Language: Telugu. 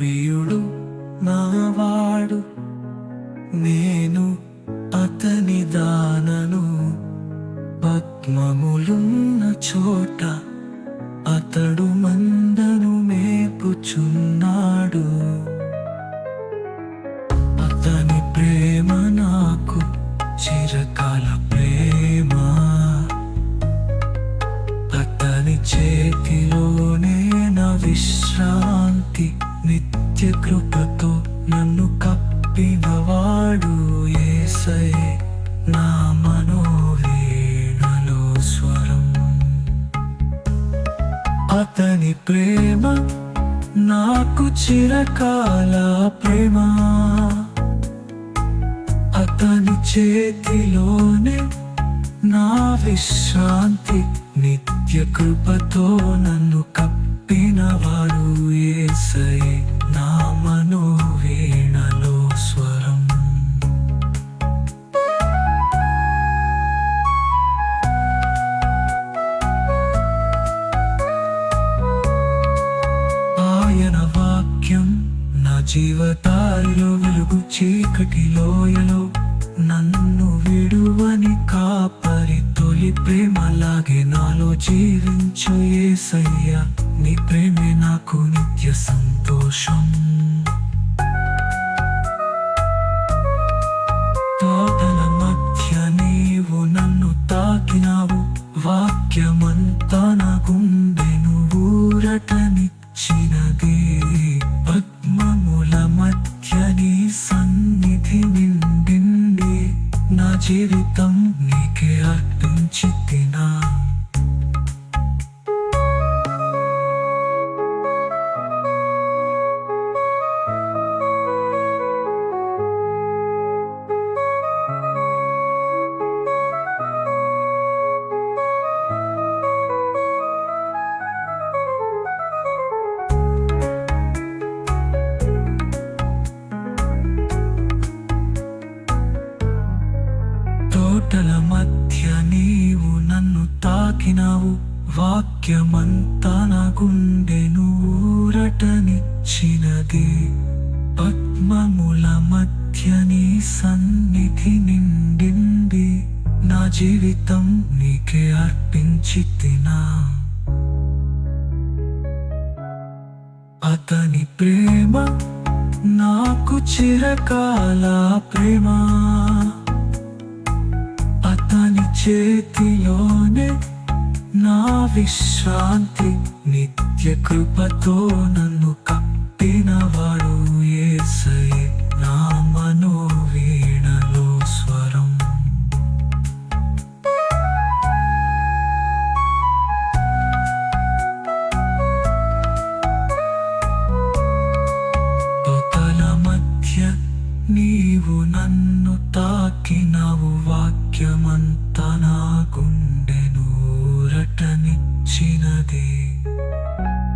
ప్రియుడు నావాడు నేను అతని దానను. పద్మములున్న చోట అతడు మందను మేపుచున్నాడు. అతని ప్రేమ నాకు చిరకాల ప్రేమ. అతని చేతిలోనే నా విశ్వ నిత్య కృపతో నన్ను కప్పినవాడు ఏసై నా మనోవీణలో స్వరం. అతని ప్రేమ నాకు చిరకాల ప్రేమ. అతని చేతిలోనే నా విశ్రాంతి నిత్య కృపతో నన్ను కప్పినవాడు ఏసై. నా స్వరం. ఆయన వాక్యం జీవతారిలో వెలుగు చీకటి లోయలో నన్ను విడువని కాపరి తొలి ప్రేమలాగే నాలో జీవించు ఏసయ్య. నీ ప్రేమే నాకు నిత్య సంతోషం. తోటల మధ్య నీవు నన్ను తాకినావు. వాక్యమంతా నా అర్పించి వాక్యమంతా నా గుండెను ఊరటనిచ్చినది పద్మముల మధ్య నీ సన్నిధి నిండింది. నా జీవితం నీకే అర్పించి తినా అతని ప్రేమ నాకు చిరకాల ప్రేమ. అతని చేతిలోనే నా విశ్రాంతి నిత్య కృపతో నన్ను కప్ప నా గుండెను ఊరటనిచ్చినది